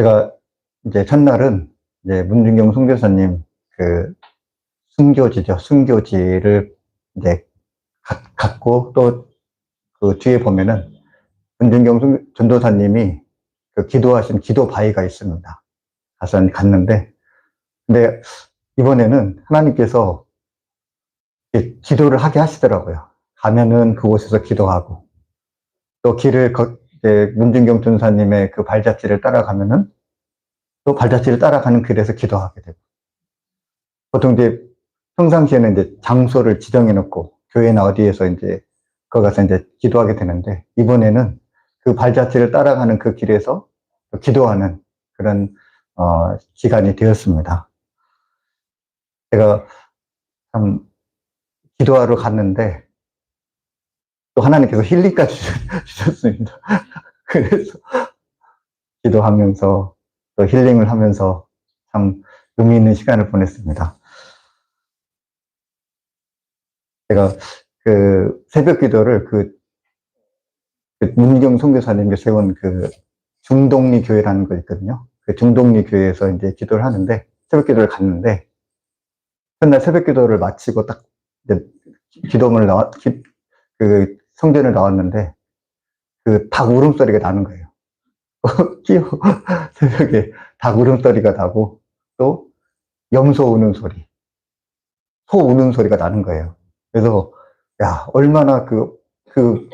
제가 이제 첫날은 이제 문준경 선교사님 그 순교지죠. 순교지를 이제 가- 갖고 또 그 뒤에 보면은 문준경 순- 전도사님이 그 기도하신 기도 바위가 있습니다. 가서 갔는데 근데 이번에는 하나님께서 기도를 하게 하시더라고요. 가면은 그곳에서 기도하고 또 길을 거- 이제 문준경 전사님의 그 발자취를 따라가면은 또 발자취를 따라가는 길에서 기도하게 되고 보통 이제 평상시에는 이제 장소를 지정해 놓고 교회나 어디에서 이제 거기 가서 이제 기도하게 되는데 이번에는 그 발자취를 따라가는 그 길에서 기도하는 그런 어, 기간이 되었습니다. 제가 참 기도하러 갔는데 또 하나님께서 힐링까지 주셨습니다. 그래서 기도하면서 또 힐링을 하면서 참 의미 있는 시간을 보냈습니다. 제가 그 새벽 기도를 그, 그 문경 선교사님이 세운 그 중동리 교회라는 거 있거든요. 그 중동리 교회에서 이제 기도를 하는데 새벽 기도를 갔는데 그날 새벽 기도를 마치고 딱 이제 기도문을 나왔 기- 그 성전을 나왔는데 그 닭 울음소리가 나는 거예요. 끼어 새벽에 닭 울음소리가 나고 또 염소 우는 소리, 소 우는 소리가 나는 거예요. 그래서 야 얼마나 그그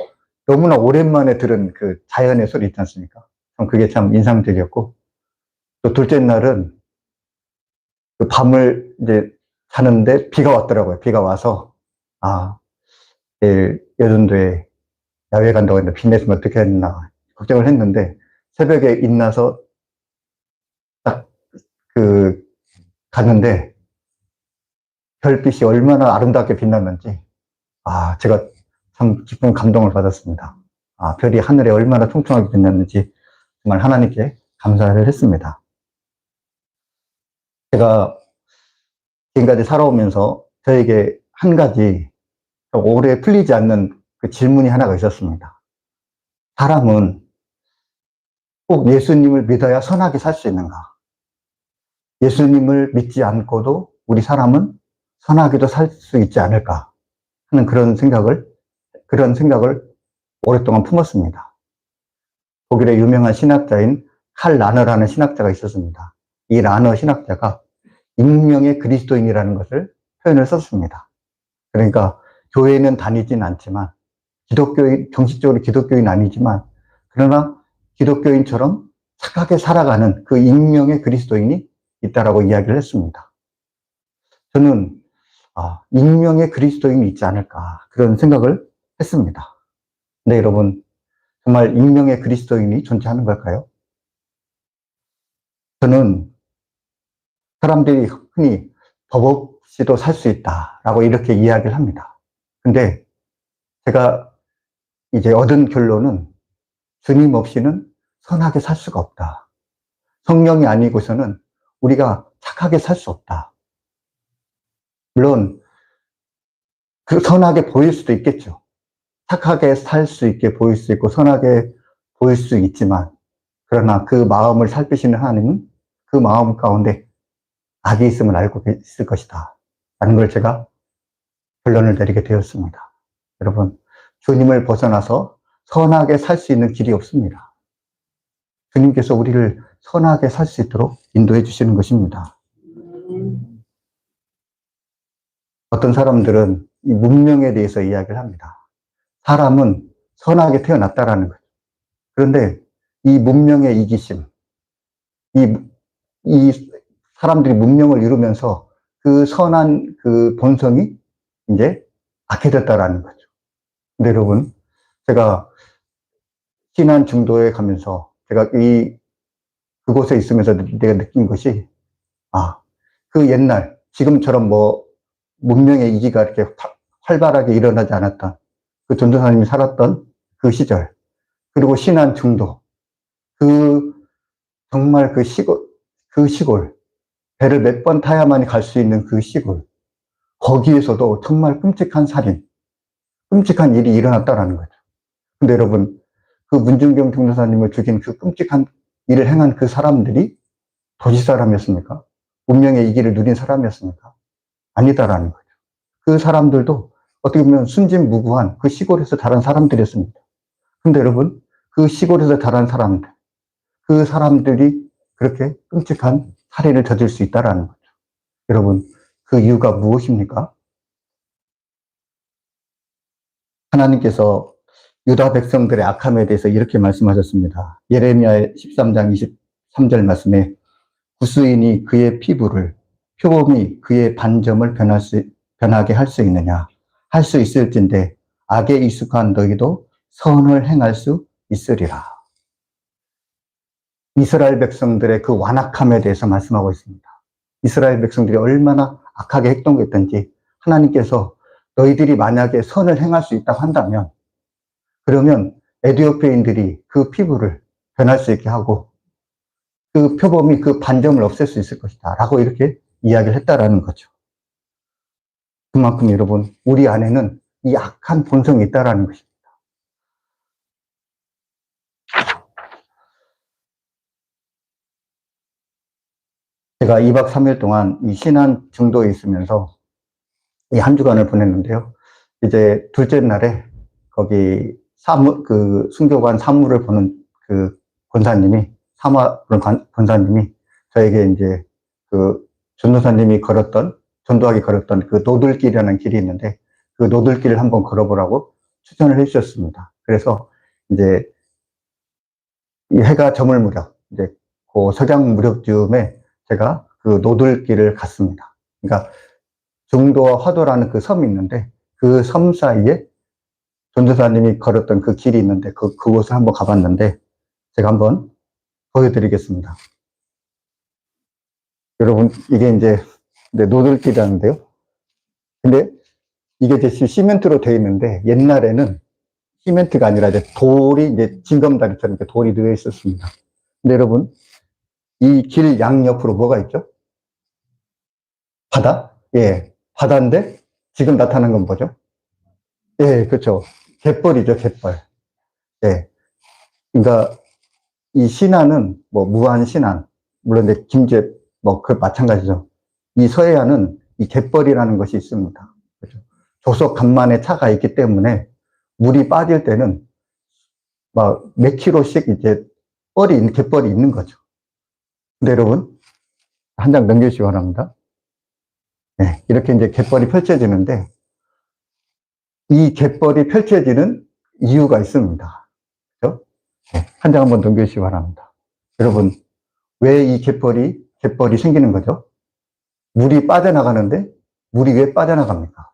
너무나 오랜만에 들은 그 자연의 소리 있지 않습니까? 참 그게 참 인상적이었고 또 둘째 날은 그 밤을 이제 자는데 비가 왔더라고요. 비가 와서 아 내일 여전도에 야외 간다고 했는데 비 내리면 어떻게 했나 걱정을 했는데 새벽에 일어나서 딱 그 갔는데 별빛이 얼마나 아름답게 빛났는지 아 제가 참 깊은 감동을 받았습니다. 아 별이 하늘에 얼마나 통통하게 빛났는지 정말 하나님께 감사를 했습니다. 제가 지금까지 살아오면서 저에게 한 가지 오래 풀리지 않는 그 질문이 하나가 있었습니다. 사람은 꼭 예수님을 믿어야 선하게 살 수 있는가? 예수님을 믿지 않고도 우리 사람은 선하게도 살 수 있지 않을까? 하는 그런 생각을, 그런 생각을 오랫동안 품었습니다. 독일의 유명한 신학자인 칼 라너라는 신학자가 있었습니다. 이 라너 신학자가 익명의 그리스도인이라는 것을 표현을 썼습니다. 그러니까 교회는 다니진 않지만 기독교인, 정식적으로 기독교인 아니지만 그러나 기독교인처럼 착하게 살아가는 그 익명의 그리스도인이 있다라고 이야기를 했습니다. 저는 아, 익명의 그리스도인이 있지 않을까 그런 생각을 했습니다. 네, 여러분 정말 익명의 그리스도인이 존재하는 걸까요? 저는 사람들이 흔히 법 없이도 살 수 있다라고 이렇게 이야기를 합니다. 근데 제가 이제 얻은 결론은 주님 없이는 선하게 살 수가 없다. 성령이 아니고서는 우리가 착하게 살 수 없다. 물론 그 선하게 보일 수도 있겠죠. 착하게 살 수 있게 보일 수 있고 선하게 보일 수 있지만 그러나 그 마음을 살피시는 하나님은 그 마음 가운데 악이 있음을 알고 있을 것이다. 라는 걸 제가 결론을 내리게 되었습니다. 여러분, 주님을 벗어나서 선하게 살 수 있는 길이 없습니다. 주님께서 우리를 선하게 살 수 있도록 인도해 주시는 것입니다. 어떤 사람들은 이 문명에 대해서 이야기를 합니다. 사람은 선하게 태어났다라는 거죠. 그런데 이 문명의 이기심, 이, 이 사람들이 문명을 이루면서 그 선한 그 본성이 이제 악해졌다라는 거죠. 근데 여러분, 제가 신안 중도에 가면서 제가 이 그곳에 있으면서 내가 느낀 것이 아, 그 옛날 지금처럼 뭐 문명의 이기가 이렇게 화- 활발하게 일어나지 않았던 그 전도사님이 살았던 그 시절 그리고 신안 중도 그 정말 그 시골 그 시골 배를 몇 번 타야만이 갈수 있는 그 시골 거기에서도 정말 끔찍한 살인 끔찍한 일이 일어났다라는 거죠. 근데 여러분 그 문준경 중도사님을 죽인 그 끔찍한 일을 행한 그 사람들이 도시 사람이었습니까? 운명의 이 길을 누린 사람이었습니까? 아니다라는 거죠. 그 사람들도 어떻게 보면 순진무구한 그 시골에서 자란 사람들이었습니다. 근데 여러분, 그 시골에서 자란 사람들, 그 사람들이 그렇게 끔찍한 살해를 저질 수 있다라는 거죠. 여러분, 그 이유가 무엇입니까? 하나님께서 유다 백성들의 악함에 대해서 이렇게 말씀하셨습니다. 예레미야 13장 23절 말씀에 구수인이 그의 피부를 표범이 그의 반점을 변할 수, 변하게 할 수 있느냐? 할 수 있을진데 악에 익숙한 너희도 선을 행할 수 있으리라. 이스라엘 백성들의 그 완악함에 대해서 말씀하고 있습니다. 이스라엘 백성들이 얼마나 악하게 행동했던지 하나님께서 너희들이 만약에 선을 행할 수 있다고 한다면 그러면 에디오피인들이 그 피부를 변할 수 있게 하고 그 표범이 그 반점을 없앨 수 있을 것이다 라고 이렇게 이야기를 했다라는 거죠. 그만큼 여러분 우리 안에는 이 악한 본성이 있다라는 것입니다. 제가 2박 3일 동안 이 신안 중도에 있으면서 이 한 주간을 보냈는데요. 이제 둘째 날에 거기 사무, 그 순교관 사무를 보는 그 권사님이, 사마 권사님이 저에게 이제 그 전도사님이 걸었던, 전도하기 걸었던 그 노들길이라는 길이 있는데 그 노들길을 한번 걸어보라고 추천을 해주셨습니다. 그래서 이제 이 해가 저물 무렵, 이제 그 석양 무렵쯤에 제가 그 노들길을 갔습니다. 그러니까 중도와 화도라는 그 섬이 있는데 그 섬 사이에 전도사님이 걸었던 그 길이 있는데 그, 그곳을 한번 가봤는데 제가 한번 보여드리겠습니다. 여러분, 이게 이제 노들길이라는데요. 근데 이게 이제 시멘트로 되어 있는데 옛날에는 시멘트가 아니라 이제 돌이 이제 징검다리처럼 이렇게 돌이 되어 있었습니다. 근데 여러분, 이 길 양옆으로 뭐가 있죠? 바다? 예, 바다인데 지금 나타난 건 뭐죠? 예, 그렇죠. 갯벌이죠, 갯벌. 예. 그러니까 이 신안은 뭐 무한 신안, 물론 이제 김제 뭐 그 마찬가지죠. 이 서해안은 이 갯벌이라는 것이 있습니다. 그렇죠. 조속 간만에 차가 있기 때문에 물이 빠질 때는 막 몇 킬로씩 이제 뻘이 갯벌이 있는 거죠. 근데 여러분 한 장 넘겨주시기 바랍니다. 네, 이렇게 이제 갯벌이 펼쳐지는데 이 갯벌이 펼쳐지는 이유가 있습니다. 그렇죠? 네, 한장 한번 넘겨주시기 바랍니다. 여러분 왜 이 갯벌이 갯벌이 생기는 거죠? 물이 빠져나가는데 물이 왜 빠져나갑니까?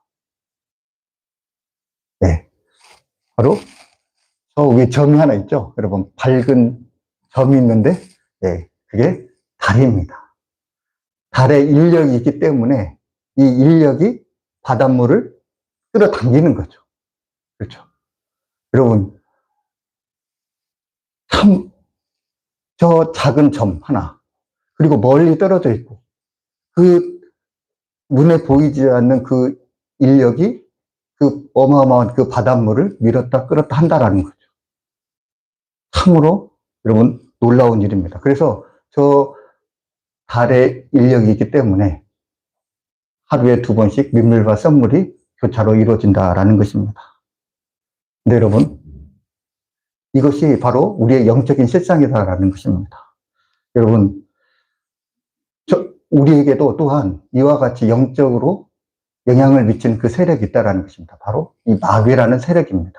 네, 바로 저 위에 점이 하나 있죠? 여러분 밝은 점이 있는데 네, 그게 달입니다. 달의 인력이 있기 때문에 이 인력이 바닷물을 끌어당기는 거죠. 그렇죠. 여러분, 참, 저 작은 점 하나, 그리고 멀리 떨어져 있고, 그 눈에 보이지 않는 그 인력이 그 어마어마한 그 바닷물을 밀었다 끌었다 한다라는 거죠. 참으로 여러분 놀라운 일입니다. 그래서 저 달의 인력이 있기 때문에 하루에 두 번씩 민물과 썸물이 교차로 이루어진다라는 것입니다. 근데 여러분, 이것이 바로 우리의 영적인 실상이다라는 것입니다. 여러분, 저, 우리에게도 또한 이와 같이 영적으로 영향을 미치는 그 세력이 있다라는 것입니다. 바로 이 마귀라는 세력입니다.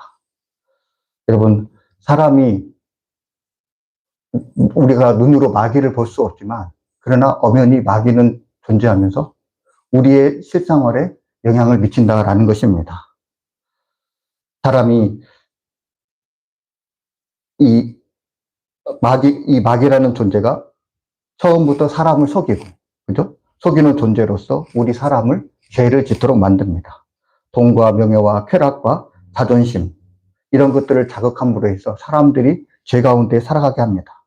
여러분, 사람이 우리가 눈으로 마귀를 볼 수 없지만 그러나 엄연히 마귀는 존재하면서 우리의 실생활에 영향을 미친다라는 것입니다. 사람이 이 마귀, 이 마귀라는 존재가 처음부터 사람을 속이고, 그죠? 속이는 존재로서 우리 사람을 죄를 짓도록 만듭니다. 돈과 명예와 쾌락과 자존심, 이런 것들을 자극함으로 해서 사람들이 죄 가운데 살아가게 합니다.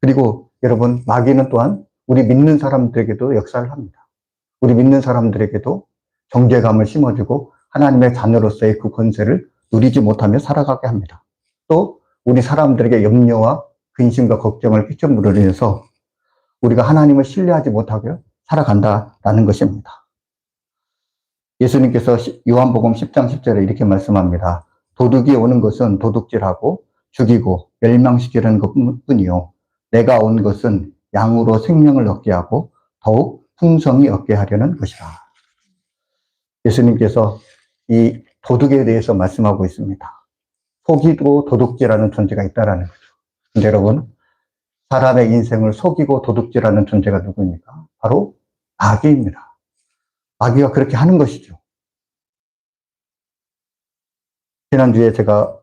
그리고 여러분, 마귀는 또한 우리 믿는 사람들에게도 역사를 합니다. 우리 믿는 사람들에게도 정죄감을 심어주고 하나님의 자녀로서의 그 권세를 누리지 못하며 살아가게 합니다. 또 우리 사람들에게 염려와 근심과 걱정을 끼쳐물으로 인해서 우리가 하나님을 신뢰하지 못하고 살아간다라는 것입니다. 예수님께서 시- 요한복음 10장 10절에 이렇게 말씀합니다. 도둑이 오는 것은 도둑질하고 죽이고 멸망시키려는 것뿐이요. 내가 온 것은 양으로 생명을 얻게 하고 더욱 풍성히 얻게 하려는 것이라. 예수님께서 이 도둑에 대해서 말씀하고 있습니다. 속이고 도둑질하는 존재가 있다라는 거죠. 근데 여러분, 사람의 인생을 속이고 도둑질하는 존재가 누구입니까? 바로 마귀입니다. 마귀가 그렇게 하는 것이죠. 지난주에 제가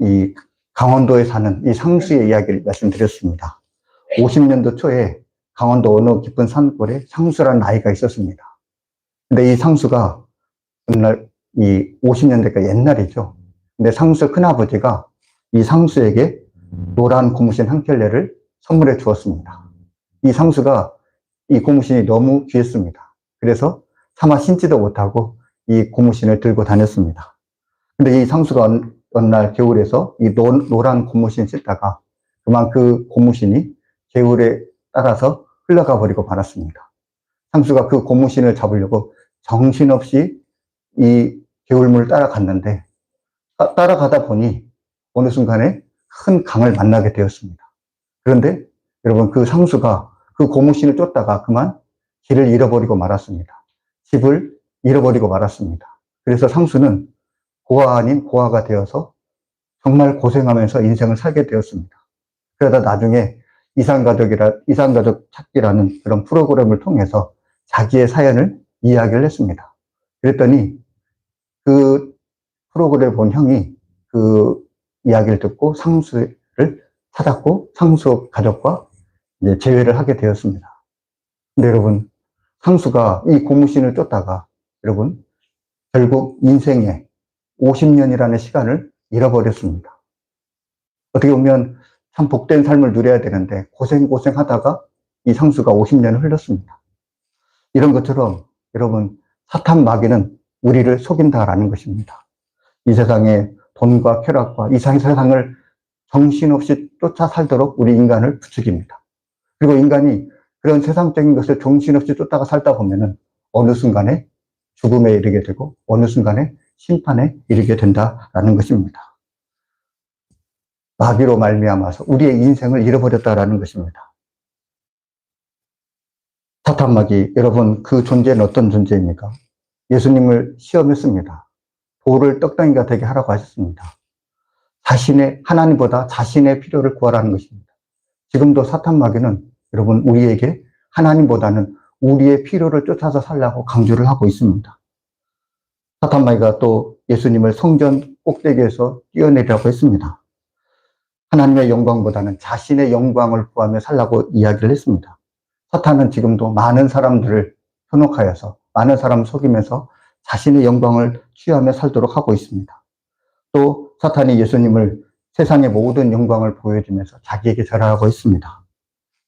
이 강원도에 사는 이 상수의 이야기를 말씀드렸습니다. 50년도 초에 강원도 어느 깊은 산골에 상수라는 아이가 있었습니다. 근데 이 상수가 어느 날이 50년대가 옛날이죠. 근데 상수 큰아버지가 이 상수에게 노란 고무신 한 켤레를 선물해 주었습니다. 이 상수가 이 고무신이 너무 귀했습니다. 그래서 차마 신지도 못하고 이 고무신을 들고 다녔습니다. 근데 이 상수가 어느, 날 겨울에서 이 노, 노란 고무신 신다가 그만 그 고무신이 개울에 따라서 흘러가 버리고 말았습니다. 상수가 그 고무신을 잡으려고 정신없이 이 개울물을 따라갔는데 따- 따라가다 보니 어느 순간에 큰 강을 만나게 되었습니다. 그런데 여러분 그 상수가 그 고무신을 쫓다가 그만 길을 잃어버리고 말았습니다. 집을 잃어버리고 말았습니다. 그래서 상수는 고아 아닌 고아가 되어서 정말 고생하면서 인생을 살게 되었습니다. 그러다 나중에 이산가족이라, 이산가족 찾기라는 그런 프로그램을 통해서 자기의 사연을 이야기를 했습니다. 그랬더니 그 프로그램을 본 형이 그 이야기를 듣고 상수를 찾았고 상수 가족과 이제 재회를 하게 되었습니다. 근데 여러분, 상수가 이 고무신을 쫓다가 여러분, 결국 인생에 50년이라는 시간을 잃어버렸습니다. 어떻게 보면 참 복된 삶을 누려야 되는데 고생고생 하다가 이 상수가 50년을 흘렀습니다. 이런 것처럼 여러분, 사탄 마귀는 우리를 속인다라는 것입니다. 이 세상에 돈과 쾌락과 이 세상을 정신없이 쫓아 살도록 우리 인간을 부추깁니다. 그리고 인간이 그런 세상적인 것을 정신없이 쫓다가 살다 보면은 어느 순간에 죽음에 이르게 되고 어느 순간에 심판에 이르게 된다라는 것입니다. 마귀로 말미암아서 우리의 인생을 잃어버렸다라는 것입니다. 사탄 마귀 여러분 그 존재는 어떤 존재입니까? 예수님을 시험했습니다. 돌을 떡덩이가 되게 하라고 하셨습니다. 자신의 하나님보다 자신의 필요를 구하라는 것입니다. 지금도 사탄 마귀는 여러분 우리에게 하나님보다는 우리의 필요를 쫓아서 살라고 강조를 하고 있습니다. 사탄 마귀가 또 예수님을 성전 꼭대기에서 뛰어내리라고 했습니다. 하나님의 영광보다는 자신의 영광을 구하며 살라고 이야기를 했습니다. 사탄은 지금도 많은 사람들을 현혹하여서 많은 사람을 속이면서 자신의 영광을 취하며 살도록 하고 있습니다. 또 사탄이 예수님을 세상의 모든 영광을 보여주면서 자기에게 절하고 있습니다.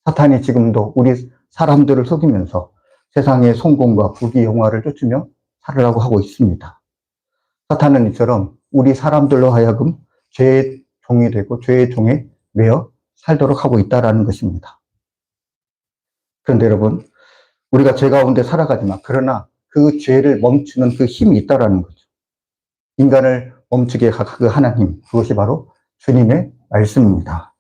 사탄이 지금도 우리 사람들을 속이면서 세상의 성공과 부귀 영화를 쫓으며 살으라고 하고 있습니다. 사탄은 이처럼 우리 사람들로 하여금 죄의 종이 되고 죄의 종에 매여 살도록 하고 있다라는 것입니다. 그런데 여러분, 우리가 죄 가운데 살아가지만 그러나 그 죄를 멈추는 그 힘이 있다라는 거죠. 인간을 멈추게 한그 하나님, 그것이 바로 주님의 말씀입니다.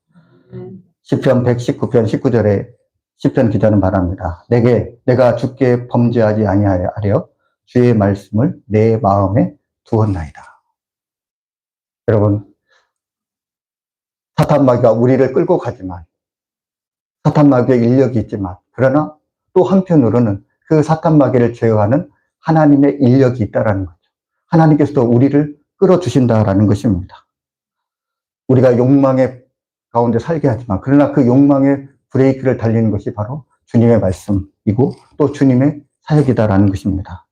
시편 119편 19절에 시편 기자는 말합니다. 내게 내가 죽게 범죄하지 아니하려 주의 말씀을 내 마음에 두었나이다. 여러분, 사탄 마귀가 우리를 끌고 가지만 사탄 마귀의 인력이 있지만 그러나 또 한편으로는 그 사탄 마귀를 제어하는 하나님의 인력이 있다라는 거죠. 하나님께서도 우리를 끌어주신다라는 것입니다. 우리가 욕망의 가운데 살게 하지만 그러나 그 욕망의 브레이크를 달리는 것이 바로 주님의 말씀이고 또 주님의 사역이다라는 것입니다.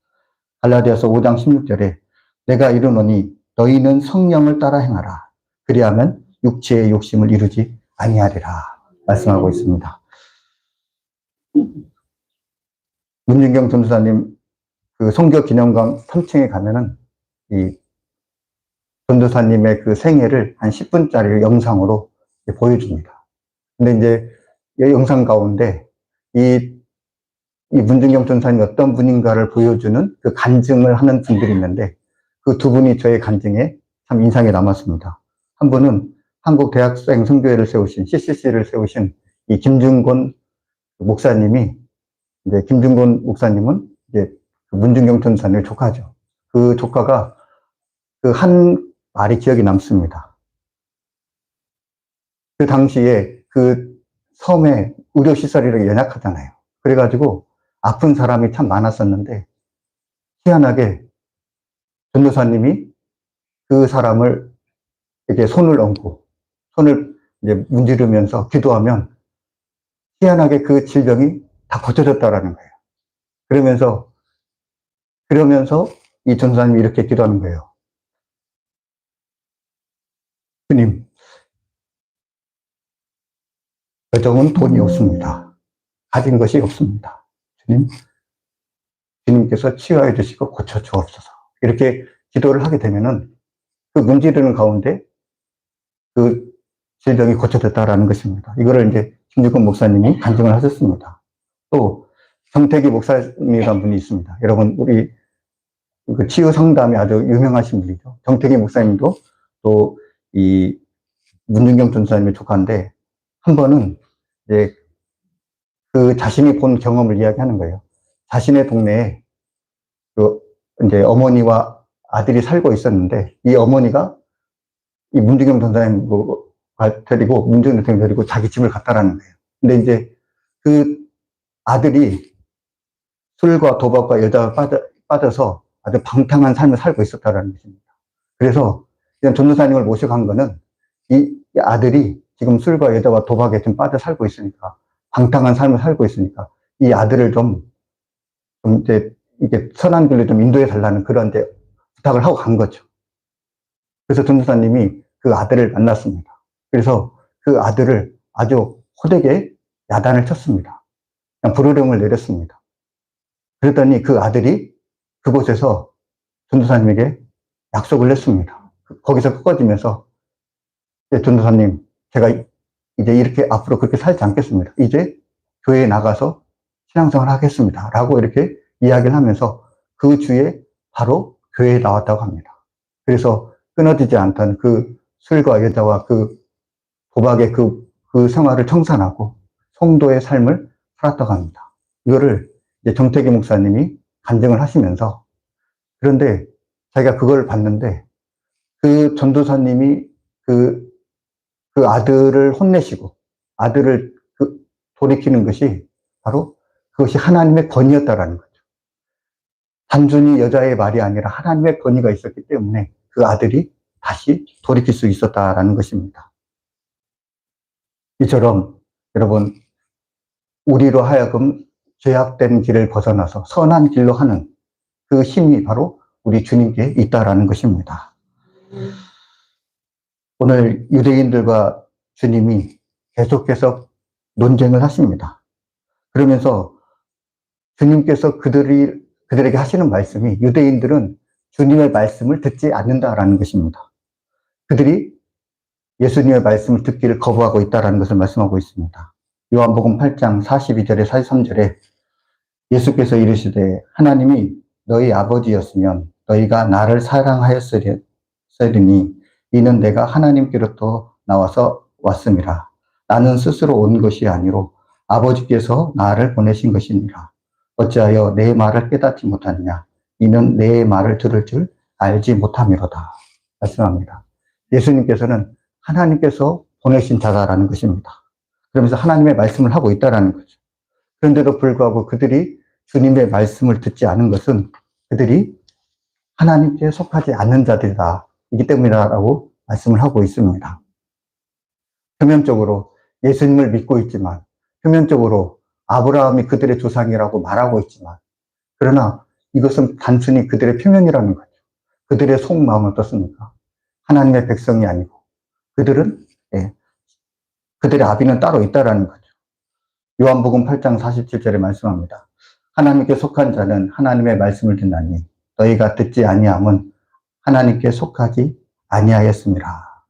갈라디아서 5장 16절에 내가 이르노니 너희는 성령을 따라 행하라. 그리하면 육체의 욕심을 이루지 아니하리라 말씀하고 있습니다. 문진경 전도사님 그 성교 기념관 3층에 가면은 이 전도사님의 그 생애를 한 10분짜리 영상으로 보여줍니다. 근데 이제 이 영상 가운데 이, 이 문중경 전사님이 어떤 분인가를 보여주는 그 간증을 하는 분들이 있는데 그 두 분이 저의 간증에 참 인상이 남았습니다. 한 분은 한국 대학생 선교회를 세우신 CCC를 세우신 이 김준곤 목사님이 이제 김준곤 목사님은 이제 그 문중경 전사님의 조카죠. 그 조카가 그 한 말이 기억이 남습니다. 그 당시에 그 섬에 의료시설이 연약하잖아요. 그래가지고 아픈 사람이 참 많았었는데 희한하게 전도사님이 그 사람을 이렇게 손을 얹고 손을 이제 문지르면서 기도하면 희한하게 그 질병이 다 고쳐졌다라는 거예요. 그러면서 그러면서 이 전도사님이 이렇게 기도하는 거예요. 주님, 여정은 돈이 없습니다. 가진 것이 없습니다. 주님, 주님께서 치유해 주시고 고쳐 주옵소서. 이렇게 기도를 하게 되면은 그 문지르는 가운데 그 질병이 고쳐졌다라는 것입니다. 이거를 이제 김주권 목사님이 간증을 하셨습니다. 또 정태기 목사님이라는 분이 있습니다. 여러분 우리 그 치유 상담이 아주 유명하신 분이죠. 정태기 목사님도 또 이 문준경 전사님의 조카인데 한 번은 이제 그 자신이 본 경험을 이야기하는 거예요. 자신의 동네에 그 이제 어머니와 아들이 살고 있었는데 이 어머니가 이 문준경 전사님 뭐 데리고 문준경 선생 데리고 자기 집을 갔다라는 거예요. 근데 이제 그 아들이 술과 도박과 여자가 빠져, 빠져서 아주 방탕한 삶을 살고 있었다라는 것입니다. 그래서 그냥 전도사님을 모셔간 거는 이 아들이 지금 술과 여자와 도박에 좀 빠져 살고 있으니까 방탕한 삶을 살고 있으니까 이 아들을 좀, 좀 이제 이게 선한 길로 좀 인도해 달라는 그런 이제 부탁을 하고 간 거죠. 그래서 전도사님이 그 아들을 만났습니다. 그래서 그 아들을 아주 호되게 야단을 쳤습니다. 불호령을 내렸습니다. 그랬더니 그 아들이 그곳에서 전도사님에게 약속을 했습니다. 거기서 꺼지면서 전도사님 제가 이제 이렇게 앞으로 그렇게 살지 않겠습니다. 이제 교회에 나가서 신앙생활 하겠습니다. 라고 이렇게 이야기를 하면서 그 주에 바로 교회에 나왔다고 합니다. 그래서 끊어지지 않던 그 술과 여자와 그 도박의 그, 그 생활을 청산하고 성도의 삶을 살았다고 합니다. 이거를 이제 정태기 목사님이 간증을 하시면서 그런데 자기가 그걸 봤는데 그 전도사님이 그, 그 아들을 혼내시고 아들을 그 돌이키는 것이 바로 그것이 하나님의 권위였다라는 거죠. 단순히 여자의 말이 아니라 하나님의 권위가 있었기 때문에 그 아들이 다시 돌이킬 수 있었다라는 것입니다. 이처럼 여러분 우리로 하여금 죄악된 길을 벗어나서 선한 길로 하는 그 힘이 바로 우리 주님께 있다라는 것입니다. 오늘 유대인들과 주님이 계속해서 논쟁을 하십니다. 그러면서 주님께서 그들이, 그들에게 하시는 말씀이 유대인들은 주님의 말씀을 듣지 않는다라는 것입니다. 그들이 예수님의 말씀을 듣기를 거부하고 있다라는 것을 말씀하고 있습니다. 요한복음 8장 42절에 43절에 예수께서 이르시되 하나님이 너희 아버지였으면 너희가 나를 사랑하였으리 세리니 이는 내가 하나님께로부터 나와서 왔음이라. 나는 스스로 온 것이 아니로 아버지께서 나를 보내신 것이니라. 어찌하여 내 말을 깨닫지 못하느냐? 이는 내 말을 들을 줄 알지 못함이로다. 말씀합니다. 예수님께서는 하나님께서 보내신 자다라는 것입니다. 그러면서 하나님의 말씀을 하고 있다라는 거죠. 그런데도 불구하고 그들이 주님의 말씀을 듣지 않은 것은 그들이 하나님께 속하지 않는 자들이다. 이기 때문이라고 말씀을 하고 있습니다. 표면적으로 예수님을 믿고 있지만, 표면적으로 아브라함이 그들의 조상이라고 말하고 있지만, 그러나 이것은 단순히 그들의 표면이라는 거죠. 그들의 속마음은 어떻습니까? 하나님의 백성이 아니고, 그들은, 예, 그들의 아비는 따로 있다라는 거죠. 요한복음 8장 47절에 말씀합니다. 하나님께 속한 자는 하나님의 말씀을 듣나니 너희가 듣지 아니함은 하나님께 속하지 아니하였습니다.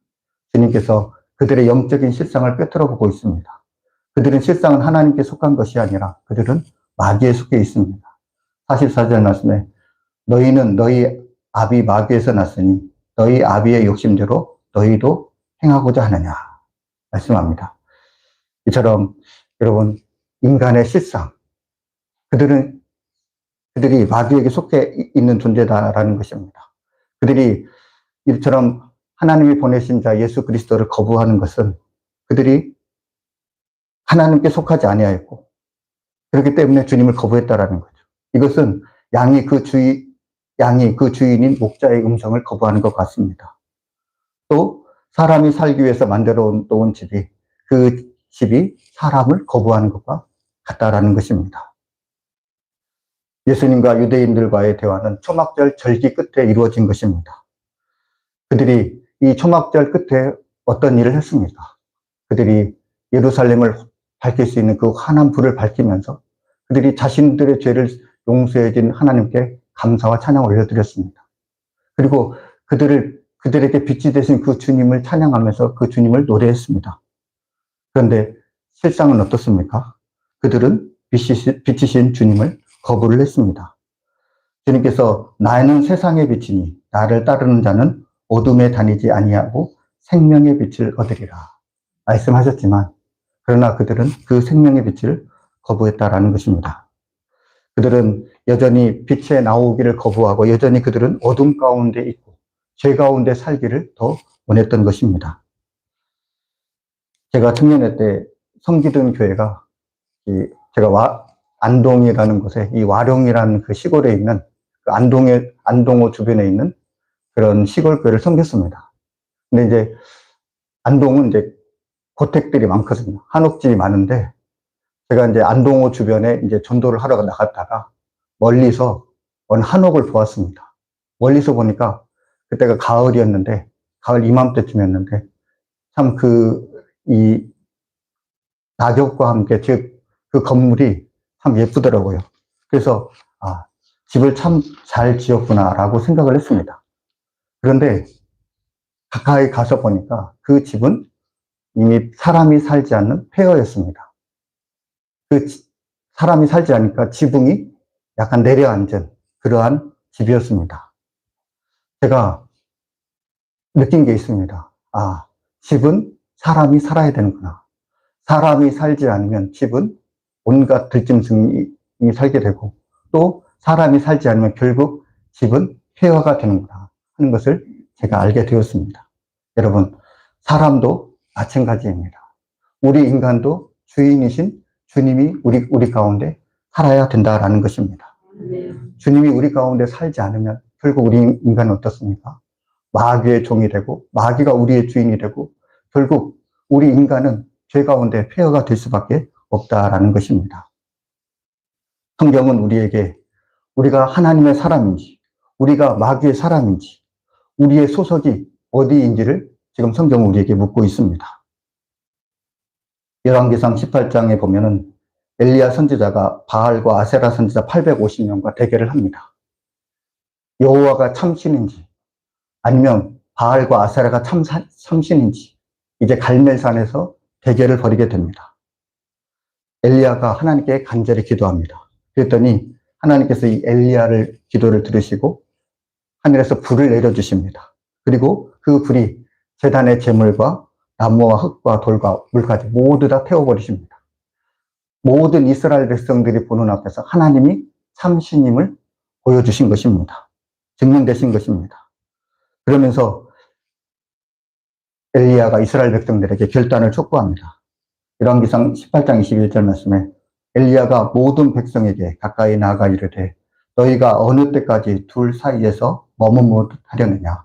주님께서 그들의 영적인 실상을 꿰뚫어 보고 있습니다. 그들은 실상은 하나님께 속한 것이 아니라 그들은 마귀에 속해 있습니다. 44절 말씀에 너희는 너희 아비 마귀에서 났으니 너희 아비의 욕심대로 너희도 행하고자 하느냐 말씀합니다. 이처럼 여러분 인간의 실상 그들은 그들이 마귀에게 속해 있는 존재다라는 것입니다. 그들이 이처럼 하나님이 보내신 자 예수 그리스도를 거부하는 것은 그들이 하나님께 속하지 아니하였고 그렇기 때문에 주님을 거부했다라는 거죠. 이것은 양이 그 주인 양이 그 주인인 목자의 음성을 거부하는 것 같습니다. 또 사람이 살기 위해서 만들어 놓은 집이 그 집이 사람을 거부하는 것과 같다라는 것입니다. 예수님과 유대인들과의 대화는 초막절 절기 끝에 이루어진 것입니다. 그들이 이 초막절 끝에 어떤 일을 했습니까? 그들이 예루살렘을 밝힐 수 있는 그 환한 불을 밝히면서 그들이 자신들의 죄를 용서해 준 하나님께 감사와 찬양을 올려드렸습니다. 그리고 그들을 그들에게 빛이 되신 그 주님을 찬양하면서 그 주님을 노래했습니다. 그런데 실상은 어떻습니까? 그들은 빛이신, 주님을 거부를 했습니다. 주님께서 나는 세상의 빛이니 나를 따르는 자는 어둠에 다니지 아니하고 생명의 빛을 얻으리라 말씀하셨지만 그러나 그들은 그 생명의 빛을 거부했다라는 것입니다. 그들은 여전히 빛에 나오기를 거부하고 여전히 그들은 어둠 가운데 있고 죄 가운데 살기를 더 원했던 것입니다. 제가 청년회 때 성기든 교회가 이 제가 와, 안동이라는 곳에 이 와룡이라는 그 시골에 있는 그 안동에 안동호 주변에 있는 그런 시골 교회를 섬겼습니다. 근데 이제 안동은 이제 고택들이 많거든요. 한옥집이 많은데 제가 이제 안동호 주변에 이제 전도를 하러 나갔다가 멀리서 어느 한옥을 보았습니다. 멀리서 보니까 그때가 가을이었는데 가을 이맘때쯤이었는데 참 그 이 낙엽과 함께 즉 그 건물이 참 예쁘더라고요. 그래서 아 집을 참 잘 지었구나라고 생각을 했습니다. 그런데 가까이 가서 보니까 그 집은 이미 사람이 살지 않는 폐허였습니다. 그 사람이 살지 않으니까 지붕이 약간 내려앉은 그러한 집이었습니다. 제가 느낀 게 있습니다. 아, 집은 사람이 살아야 되는구나. 사람이 살지 않으면 집은 온갖 들짐승이 살게 되고 또 사람이 살지 않으면 결국 집은 폐허가 되는구나 하는 것을 제가 알게 되었습니다. 여러분, 사람도 마찬가지입니다. 우리 인간도 주인이신 주님이 우리, 우리 가운데 살아야 된다라는 것입니다. 네. 주님이 우리 가운데 살지 않으면 결국 우리 인간은 어떻습니까? 마귀의 종이 되고 마귀가 우리의 주인이 되고 결국 우리 인간은 죄 가운데 폐허가 될 수밖에 없다라는 것입니다. 성경은 우리에게 우리가 하나님의 사람인지 우리가 마귀의 사람인지 우리의 소속이 어디인지를 지금 성경은 우리에게 묻고 있습니다. 열왕기상 18장에 보면은 엘리야 선지자가 바알과 아세라 선지자 850명과 대결을 합니다. 여호와가 참신인지 아니면 바알과 아세라가 참 참신인지 이제 갈멜산에서 대결을 벌이게 됩니다. 엘리야가 하나님께 간절히 기도합니다. 그랬더니 하나님께서 이 엘리야를 기도를 들으시고 하늘에서 불을 내려주십니다. 그리고 그 불이 재단의 재물과 나무와 흙과 돌과 물까지 모두 다 태워버리십니다. 모든 이스라엘 백성들이 보는 앞에서 하나님이 참신임을 보여주신 것입니다. 증명되신 것입니다. 그러면서 엘리야가 이스라엘 백성들에게 결단을 촉구합니다. 열왕기상 18장 21절 말씀에 엘리야가 모든 백성에게 가까이 나아가 이르되 너희가 어느 때까지 둘 사이에서 머뭇하려느냐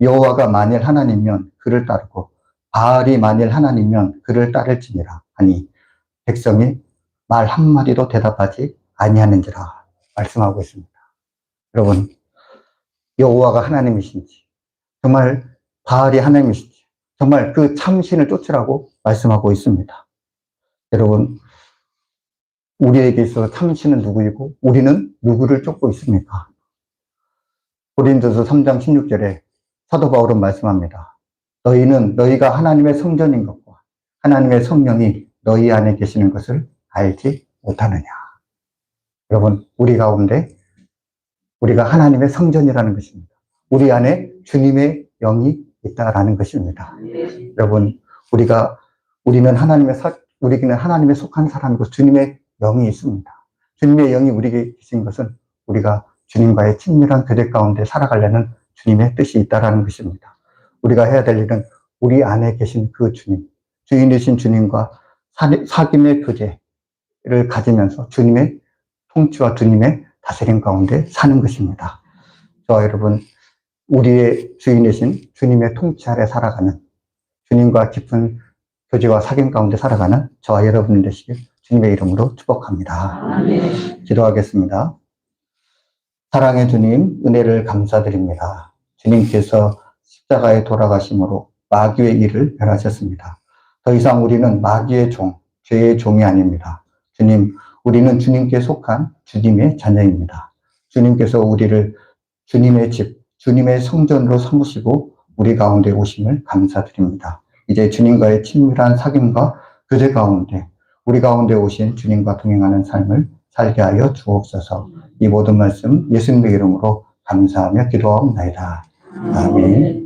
여호와가 만일 하나님이면 그를 따르고 바알이 만일 하나님이면 그를 따를지니라 하니 백성이 말 한마디도 대답하지 아니하는지라 말씀하고 있습니다. 여러분 여호와가 하나님이신지 정말 바알이 하나님이신지 정말 그 참신을 쫓으라고 말씀하고 있습니다. 여러분 우리에게 있어서 참신은 누구이고 우리는 누구를 쫓고 있습니까? 고린도서 3장 16절에 사도 바울은 말씀합니다. 너희는 너희가 하나님의 성전인 것과 하나님의 성령이 너희 안에 계시는 것을 알지 못하느냐. 여러분, 우리 가운데 우리가 하나님의 성전이라는 것입니다. 우리 안에 주님의 영이 있다라는 것입니다. 여러분, 우리가 우리는 하나님의 사, 우리는 하나님의 속한 사람이고 주님의 영이 있습니다. 주님의 영이 우리에게 계신 것은 우리가 주님과의 친밀한 교제 가운데 살아가려는 주님의 뜻이 있다라는 것입니다. 우리가 해야 될 일은 우리 안에 계신 그 주님, 주인 되신 주님과 사- 사귐의 교제를 가지면서 주님의 통치와 주님의 다스림 가운데 사는 것입니다. 저와 여러분, 우리의 주인이신 주님의 통치 아래 살아가는 주님과 깊은 교제와 사귐 가운데 살아가는 저와 여러분 되시길 주님의 이름으로 축복합니다. 기도하겠습니다. 사랑의 주님, 은혜를 감사드립니다. 주님께서 십자가에 돌아가심으로 마귀의 일을 멸하셨습니다. 더 이상 우리는 마귀의 종, 죄의 종이 아닙니다. 주님, 우리는 주님께 속한 주님의 자녀입니다. 주님께서 우리를 주님의 집, 주님의 성전으로 삼으시고 우리 가운데 오심을 감사드립니다. 이제 주님과의 친밀한 사귐과 교제 가운데 우리 가운데 오신 주님과 동행하는 삶을 살게 하여 주옵소서. 이 모든 말씀 예수님의 이름으로 감사하며 기도하옵나이다. 아멘.